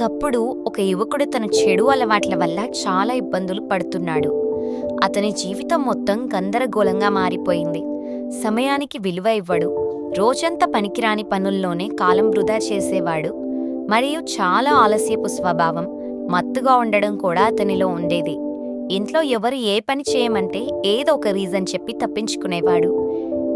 ఒకప్పుడు ఒక యువకుడు తన చెడు అలవాట్ల వల్ల చాలా ఇబ్బందులు పడుతున్నాడు. అతని జీవితం మొత్తం గందరగోళంగా మారిపోయింది. సమయానికి విలువ ఇవ్వడు. రోజంతా పనికిరాని పనుల్లోనే కాలం వృధా చేసేవాడు. మరియు చాలా ఆలస్యపు స్వభావం మత్తుగా ఉండడం కూడా అతనిలో ఉండేది. ఇంట్లో ఎవరు ఏ పని చేయమంటే ఏదో ఒక రీజన్ చెప్పి తప్పించుకునేవాడు.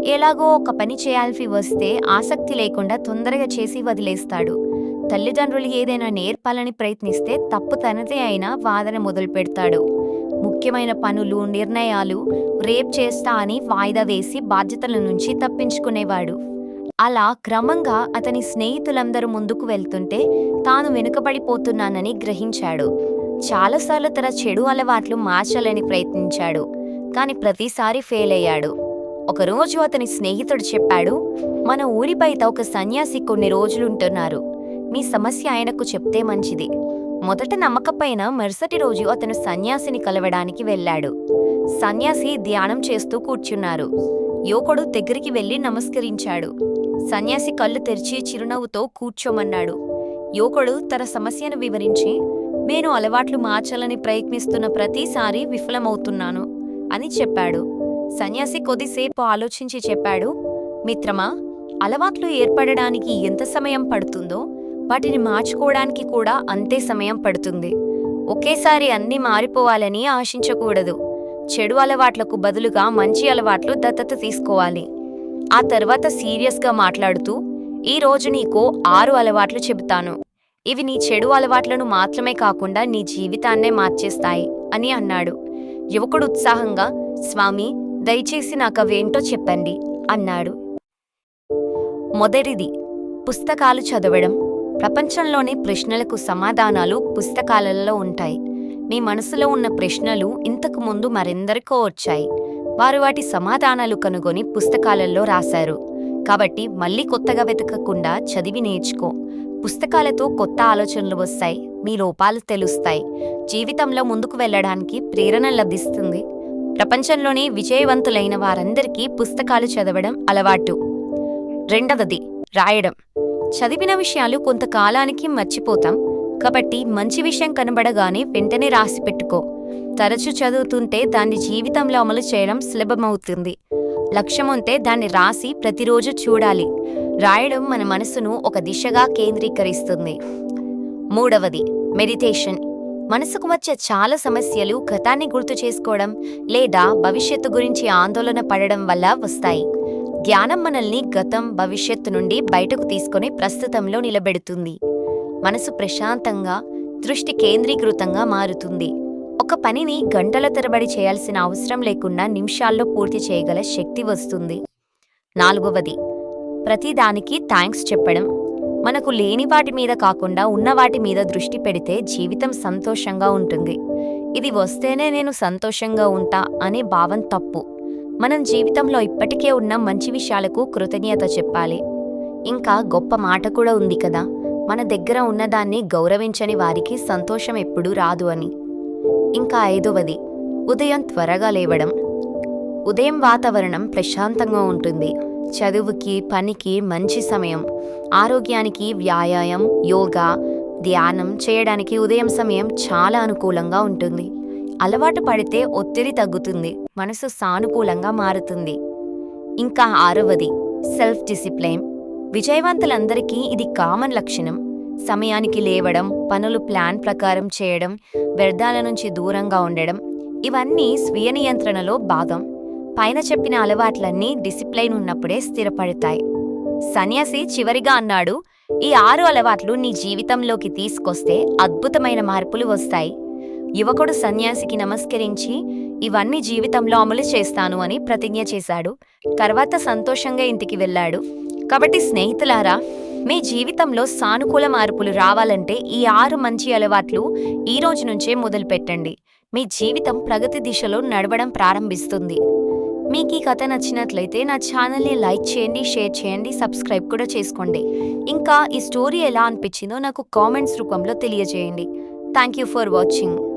ఎలాగో ఒక పని చేయాల్సి వస్తే ఆసక్తి లేకుండా తొందరగా చేసి వదిలేస్తాడు. తల్లిదండ్రులు ఏదైనా నేర్పాలని ప్రయత్నిస్తే తప్పు తనదే అయినా వాదన మొదలు పెడతాడు ముఖ్యమైన పనులు నిర్ణయాలు రేప్ చేస్తా అని వాయిదా వేసి బాధ్యతల నుంచి తప్పించుకునేవాడు. అలా క్రమంగా అతని స్నేహితులందరూ ముందుకు వెళ్తుంటే తాను వెనుకబడిపోతున్నానని గ్రహించాడు. చాలాసార్లు తన చెడు అలవాట్లు మార్చాలని ప్రయత్నించాడు కాని ప్రతిసారి ఫెయిల్ అయ్యాడు ఒకరోజు అతని స్నేహితుడు చెప్పాడు మన ఊరి బయట ఒక సన్యాసి కొన్ని రోజులుంటున్నారు. మీ సమస్య ఆయనకు చెప్తే మంచిది. మొదట నమ్మకపోయినా మరుసటి రోజు అతను సన్యాసిని కలవడానికి వెళ్ళాడు. సన్యాసి ధ్యానం చేస్తూ కూర్చున్నారు. యువకుడు దగ్గరికి వెళ్ళి నమస్కరించాడు. సన్యాసి కళ్ళు తెరిచి చిరునవ్వుతో కూర్చోమన్నాడు. యువకుడు తన సమస్యను వివరించి నేను అలవాట్లు మార్చాలని ప్రయత్నిస్తున్న ప్రతిసారి విఫలమవుతున్నాను అని చెప్పాడు. సన్యాసి కొద్దిసేపు ఆలోచించి చెప్పాడు మిత్రమా అలవాట్లు ఏర్పడడానికి ఎంత సమయం పడుతుందో వాటిని మార్చుకోవడానికి కూడా అంతే సమయం పడుతుంది. ఒకేసారి అన్నీ మారిపోవాలని ఆశించకూడదు. చెడు అలవాట్లకు బదులుగా మంచి అలవాట్లు దత్తత తీసుకోవాలి. ఆ తర్వాత సీరియస్గా మాట్లాడుతూ ఈ రోజు నీకు ఆరు అలవాట్లు చెబుతాను. ఇవి నీ చెడు అలవాట్లను మాత్రమే కాకుండా నీ జీవితాన్నే మార్చేస్తాయి అని అన్నాడు. యువకుడు ఉత్సాహంగా స్వామి దయచేసి నాకవేంటో చెప్పండి అన్నాడు. మొదటిది పుస్తకాలు చదవడం. ప్రపంచంలోని ప్రశ్నలకు సమాధానాలు పుస్తకాలలో ఉంటాయి. మీ మనసులో ఉన్న ప్రశ్నలు ఇంతకు ముందు మరెందరికో వచ్చాయి. వారు వాటి సమాధానాలు కనుగొని పుస్తకాలలో రాశారు. కాబట్టి మళ్ళీ కొత్తగా వెతకకుండా చదివి నేర్చుకో. పుస్తకాలతో కొత్త ఆలోచనలు వస్తాయి. మీ లోపాలు తెలుస్తాయి. జీవితంలో ముందుకు వెళ్ళడానికి ప్రేరణ లభిస్తుంది. ప్రపంచంలోనే విజయవంతులైన వారందరికీ పుస్తకాలు చదవడం అలవాటు. రెండవది రాయడం. చదివిన విషయాలు కొంతకాలానికి మర్చిపోతాం. కాబట్టి మంచి విషయం కనబడగానే వెంటనే రాసి పెట్టుకో. తరచు చదువుతుంటే దాన్ని జీవితంలో అమలు చేయడం సులభమవుతుంది. లక్ష్యం ఉంటే దాన్ని రాసి ప్రతిరోజు చూడాలి. రాయడం మన మనసును ఒక దిశగా కేంద్రీకరిస్తుంది. మూడవది మెడిటేషన్. మనసుకు వచ్చే చాలా సమస్యలు గతాన్ని గుర్తు చేసుకోవడం లేదా భవిష్యత్తు గురించి ఆందోళన పడడం వల్ల వస్తాయి. జ్ఞానం మనల్ని గతం భవిష్యత్తు నుండి బయటకు తీసుకొని ప్రస్తుతంలో నిలబెడుతుంది. మనసు ప్రశాంతంగా దృష్టి కేంద్రీకృతంగా మారుతుంది. ఒక పనిని గంటల తరబడి చేయాల్సిన అవసరం లేకుండా నిమిషాల్లో పూర్తి చేయగల శక్తి వస్తుంది. నాలుగవది ప్రతిదానికి థ్యాంక్స్ చెప్పడం. మనకు లేని వాటి మీద కాకుండా ఉన్న వాటి మీద దృష్టి పెడితే జీవితం సంతోషంగా ఉంటుంది. ఇది వస్తేనే నేను సంతోషంగా ఉంటా అనే భావం తప్పు. మనం జీవితంలో ఇప్పటికే ఉన్న మంచి విషయాలకు కృతజ్ఞత చెప్పాలి. ఇంకా గొప్ప మాట కూడా ఉంది కదా మన దగ్గర ఉన్నదాన్ని గౌరవించని వారికి సంతోషం ఎప్పుడూ రాదు అని. ఇంకా ఐదవది ఉదయం త్వరగా లేవడం. ఉదయం వాతావరణం ప్రశాంతంగా ఉంటుంది. చదువుకి పనికి మంచి సమయం. ఆరోగ్యానికి వ్యాయామం యోగా ధ్యానం చేయడానికి ఉదయం సమయం చాలా అనుకూలంగా ఉంటుంది. అలవాటు పడితే ఒత్తిడి తగ్గుతుంది. మనసు సానుకూలంగా మారుతుంది. ఇంకా ఆరవది సెల్ఫ్ డిసిప్లైన్ విజయవంతులందరికీ ఇది కామన్ లక్షణం. సమయానికి లేవడం పనులు ప్లాన్ ప్రకారం చేయడం వ్యర్థాల నుంచి దూరంగా ఉండడం ఇవన్నీ స్వీయ నియంత్రణలో భాగం. పైన చెప్పిన అలవాట్లన్నీ డిసిప్లైన్ ఉన్నప్పుడే స్థిరపడతాయి. సన్యాసి చివరిగా అన్నాడు ఈ ఆరు అలవాట్లు నీ జీవితంలోకి తీసుకొస్తే అద్భుతమైన మార్పులు వస్తాయి. యువకుడు సన్యాసికి నమస్కరించి ఇవన్నీ జీవితంలో అమలు చేస్తాను అని ప్రతిజ్ఞ చేశాడు. తర్వాత సంతోషంగా ఇంటికి వెళ్ళాడు. కాబట్టి స్నేహితులారా మీ జీవితంలో సానుకూల మార్పులు రావాలంటే ఈ ఆరు మంచి అలవాట్లు ఈ రోజు నుంచే మొదలుపెట్టండి. మీ జీవితం ప్రగతి దిశలో నడవడం ప్రారంభిస్తుంది. మీకు ఈ కథ నచ్చినట్లయితే నా ఛానల్ని లైక్ చేయండి షేర్ చేయండి సబ్స్క్రైబ్ కూడా చేసుకోండి. ఇంకా ఈ స్టోరీ ఎలా అనిపించిందో నాకు కామెంట్స్ రూపంలో తెలియజేయండి. Thank you for watching.